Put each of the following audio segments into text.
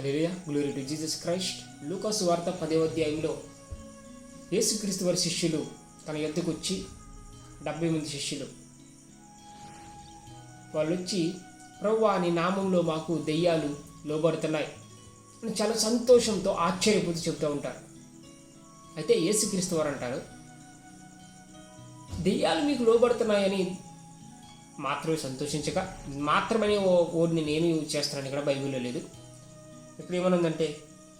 Hallelujah. Glory to Jesus Christ లూకాసు వార్త పదే అధ్యాయంలో యేసుక్రీస్తు వారి శిష్యులు తన ఎద్దుకు వచ్చి డెబ్బై మంది శిష్యులు. వాళ్ళు వచ్చి ప్రవ్వా నీ నామంలో మాకు దెయ్యాలు లోబడుతున్నాయి. అని చాలా సంతోషంతో ఆశ్చర్యపోతూ చెప్తూ ఉంటారు. అయితే యేసుక్రీస్తు వారు అంటారు దెయ్యాలు మీకు లోబడుతున్నాయని మాత్రమే సంతోషించక మాత్రమనే ఓ ఓడిని నేను చేస్తున్నాను ఇక్కడ బైబిల్లో లేదు. ఇక్కడ ఏమనుందంటే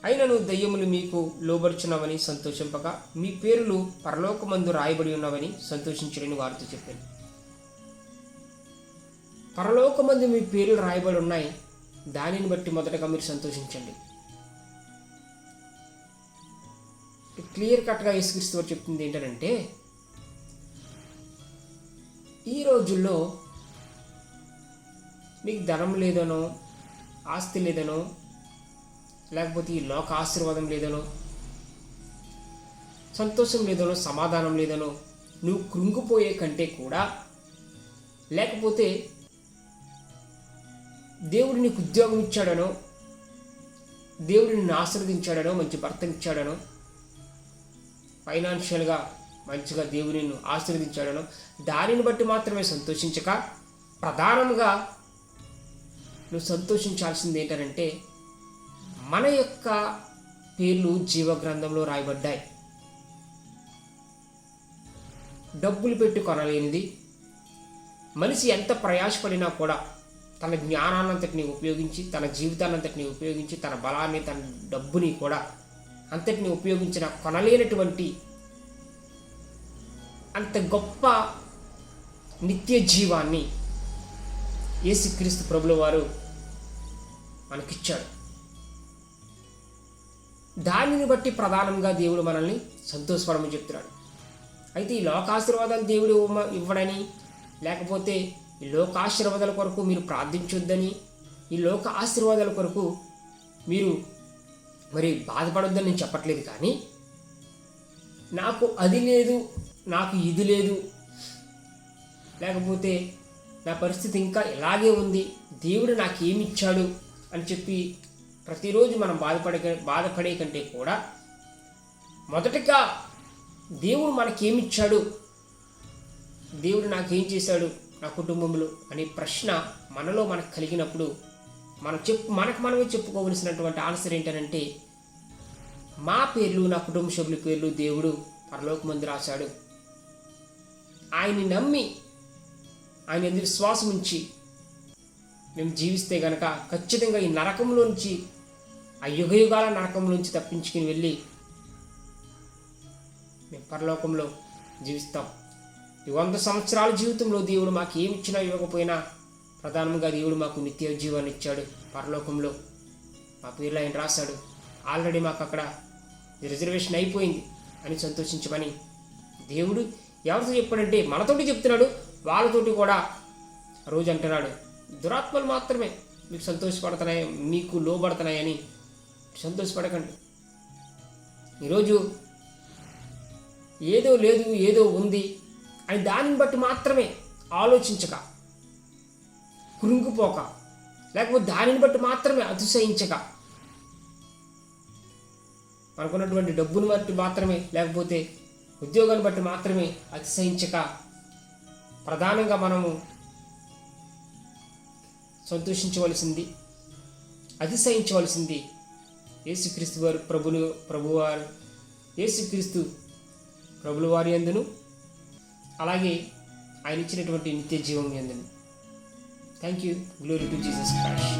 అయినను దయ్యములు మీకు లోబడుచున్నవని సంతోషింపక మీ పేర్లు పరలోకమందు రాయబడి ఉన్నవని సంతోషించడని వారితో చెప్పాను. పరలోకమందు మీ పేర్లు రాయబడి ఉన్నాయి దానిని బట్టి మొదటగా మీరు సంతోషించండి. క్లియర్ కట్గా యేసుక్రీస్తు వారు చెప్తుంది ఏంటంటే ఈ రోజుల్లో మీకు ధనం లేదనో ఆస్తి లేదనో లేకపోతే ఈ లోక ఆశీర్వాదం లేదనో సంతోషం లేదనో సమాధానం లేదనో నువ్వు కృంగిపోయే కంటే కూడా లేకపోతే దేవుడు నీకు ఉద్యోగం ఇచ్చాడనో దేవుడు నిన్ను ఆశీర్వదించాడనో మంచి భర్త ఇచ్చాడనో ఫైనాన్షియల్గా మంచిగా దేవుడు నిన్ను ఆశీర్వదించాడనో దానిని బట్టి మాత్రమే సంతోషించక ప్రధానంగా నువ్వు సంతోషించాల్సింది ఏంటంటే మన యొక్క పేర్లు జీవగ్రంథంలో రాయబడ్డాయి. డబ్బులు పెట్టి కొనలేనిది మనిషి ఎంత ప్రయాసపడినా కూడా తన జ్ఞానాన్నంతటిని ఉపయోగించి తన జీవితాన్నంతటిని ఉపయోగించి తన బలాన్ని తన డబ్బుని కూడా అంతటిని ఉపయోగించిన కొనలేనటువంటి అంత గొప్ప నిత్య జీవాన్ని యేసుక్రీస్తు ప్రభుల వారు మనకిచ్చాడు దానిని బట్టి ప్రధానంగా దేవుడు మనల్ని సంతోషపడమని చెప్తున్నాడు. అయితే ఈ లోకాశీర్వాదాలు దేవుడు ఇవ్వడని లేకపోతే ఈ లోకాశీర్వాదాల కొరకు మీరు ప్రార్థించొద్దని ఈ లోక ఆశీర్వాదాల కొరకు మీరు మరి బాధపడొద్దని నేను చెప్పట్లేదు కానీ నాకు అది లేదు నాకు ఇది లేదు లేకపోతే నా పరిస్థితి ఇంకా ఇలాగే ఉంది దేవుడు నాకు ఏమి ఇచ్చాడు అని చెప్పి ప్రతిరోజు మనం బాధపడే బాధపడే కంటే కూడా మొదటగా దేవుడు మనకేమిచ్చాడు? దేవుడు నాకేం చేశాడు నా కుటుంబంలో అనే ప్రశ్న మనలో మనకు కలిగినప్పుడు మనం చెప్పు మనకు మనమే చెప్పుకోవలసినటువంటి ఆన్సర్ ఏంటంటే మా పేర్లు నా కుటుంబ సభ్యుల పేర్లు దేవుడు పరలోకమంది రాశాడు. ఆయన్ని నమ్మి ఆయన ఎందుకు విశ్వాసం ఉంచి మేము జీవిస్తే గనక ఖచ్చితంగా ఈ నరకంలో నుంచి ఆ యుగయుగాల నరకంలోంచి తప్పించుకుని వెళ్ళి మేము పరలోకంలో జీవిస్తాం. ఈ వంద సంవత్సరాల జీవితంలో దేవుడు మాకు ఏమి ఇచ్చినా ఇవ్వకపోయినా ప్రధానంగా దేవుడు మాకు నిత్య జీవాన్ని ఇచ్చాడు. పరలోకంలో మా పేర్లు ఆయన రాశాడు. ఆల్రెడీ మాకు అక్కడ రిజర్వేషన్ అయిపోయింది అని సంతోషించమని దేవుడు ఎవరితో చెప్పాడంటే మనతోటి చెప్తున్నాడు వాళ్ళతోటి కూడా రోజు అంటున్నాడు. దురాత్మలు మాత్రమే మీకు సంతోషపడుతున్నాయి మీకు లోబడుతున్నాయని సంతోషపడకండి. ఈరోజు ఏదో లేదు ఏదో ఉంది అని దానిని బట్టి మాత్రమే ఆలోచించక కృంగిపోక లేకపోతే దానిని బట్టి మాత్రమే అతిశయించక మనకున్నటువంటి డబ్బును బట్టి మాత్రమే లేకపోతే ఉద్యోగాన్ని బట్టి మాత్రమే అతిశయించక ప్రధానంగా మనము సంతోషించవలసింది అతిశయించవలసింది యేసుక్రీస్తు వారు ప్రభులు ప్రభువారు యేసుక్రీస్తు ప్రభుల వారి ఎందును అలాగే ఆయన ఇచ్చినటువంటి నిత్య జీవం ఎందును thank you glory to Jesus Christ